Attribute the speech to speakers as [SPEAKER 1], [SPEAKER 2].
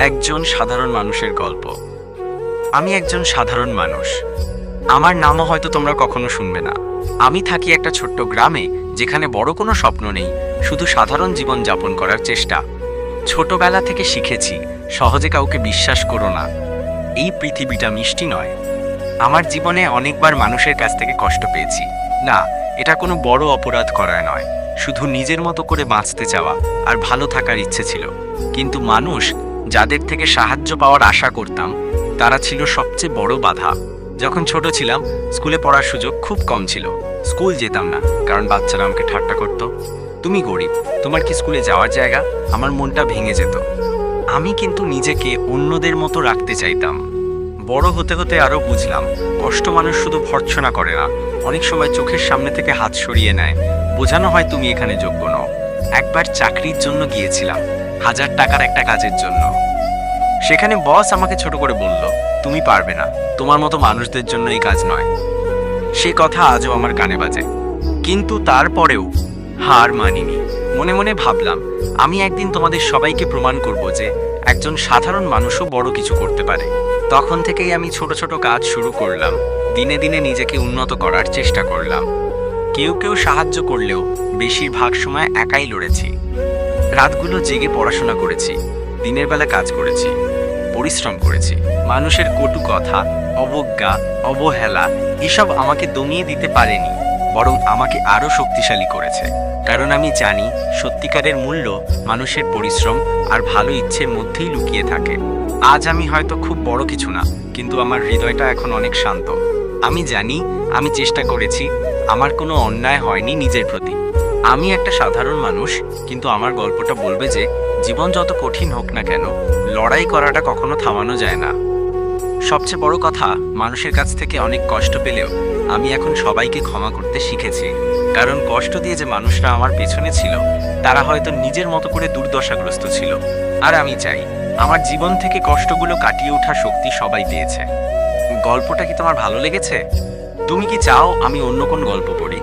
[SPEAKER 1] একজন সাধারণ মানুষের গল্প। আমি একজন সাধারণ মানুষ। আমার নামও হয়তো তোমরা কখনো শুনবে না। আমি থাকি একটা ছোট্ট গ্রামে, যেখানে বড় কোনো স্বপ্ন নেই, শুধু সাধারণ জীবন যাপন করার চেষ্টা। ছোটবেলা থেকে শিখেছি, সহজে কাউকে বিশ্বাস করো না। এই পৃথিবীটা মিষ্টি নয়। আমার জীবনে অনেকবার মানুষের কাছ থেকে কষ্ট পেয়েছি। না, এটা কোনো বড় অপরাধ করায় নয়। শুধু নিজের মতো করে বাঁচতে চাওয়া আর ভালো থাকার ইচ্ছে ছিল। কিন্তু মানুষ যাদের থেকে সাহায্য পাওয়ার আশা করতাম, তারা ছিল সবচেয়ে বড় বাধা। যখন ছোট ছিলাম, স্কুলে পড়ার সুযোগ খুব কম ছিল। স্কুল যেতাম না, কারণ বাচ্চারা আমাকে ঠাট্টা করতো। তুমি গরিব, তোমার কি স্কুলে যাওয়ার জায়গা? আমার মনটা ভেঙে যেত। আমি কিন্তু নিজেকে অন্যদের মতো রাখতে চাইতাম। বড় হতে হতে আরও বুঝলাম, কষ্ট মানুষ শুধু ভর্ৎসনা করে না, অনেক সময় চোখের সামনে থেকে হাত সরিয়ে নেয়। বোঝানো হয় তুমি এখানে যোগ্য নও। একবার চাকরির জন্য গিয়েছিলাম। হাজার টাকার একটা কাজের জন্য। সেখানে বস আমাকে ছোট করে বলল, তুমি পারবে না। তোমার মতো মানুষদের জন্য এই কাজ নয়। সে কথা আজও আমার কানে বাজে। কিন্তু তারপরেও হার মানিনি। মনে মনে ভাবলাম, আমি একদিন তোমাদের সবাইকে প্রমাণ করব যে একজন সাধারণ মানুষও বড় কিছু করতে পারে। তখন থেকেই আমি ছোট ছোট কাজ শুরু করলাম। দিনে দিনে নিজেকে উন্নত করার চেষ্টা করলাম। কেউ কেউ সাহায্য করলেও বেশিরভাগ সময় একাই লড়েছি। রাতগুলো জেগে পড়াশোনা করেছি, দিনের বেলা কাজ করেছি, পরিশ্রম করেছি, মানুষের কটু কথা, অবজ্ঞা, অবহেলা, এসব আমাকে দমিয়ে দিতে পারেনি, বরং আমাকে আরও শক্তিশালী করেছে। কারণ আমি জানি, সত্যিকারের মূল্য মানুষের পরিশ্রম আর ভালো ইচ্ছের মধ্যেই লুকিয়ে থাকে। আজ আমি হয়তো খুব বড় কিছু না, কিন্তু আমার হৃদয়টা এখন অনেক শান্ত। আমি জানি, আমি চেষ্টা করেছি, আমার কোনো অন্যায় হয়নি নিজের প্রতি। আমি একটা সাধারণ মানুষ, কিন্তু আমার গল্পটা বলবে যে, জীবন যত কঠিন হোক না কেন, লড়াই করাটা কখনো থামানো যায় না। সবচেয়ে বড় কথা, মানুষের কাছ থেকে অনেক কষ্ট পেলেও আমি এখন সবাইকে ক্ষমা করতে শিখেছি। কারণ কষ্ট দিয়ে যে মানুষরা আমার পেছনে ছিল, তারা হয়তো নিজের মতো করে দুর্দশাগ্রস্ত ছিল। আর আমি চাই, আমার জীবন থেকে কষ্টগুলো কাটিয়ে ওঠার শক্তি সবাই পেয়েছে। গল্পটা কি তোমার ভালো লেগেছে? তুমি কি চাও আমি অন্য কোন গল্প পড়ি?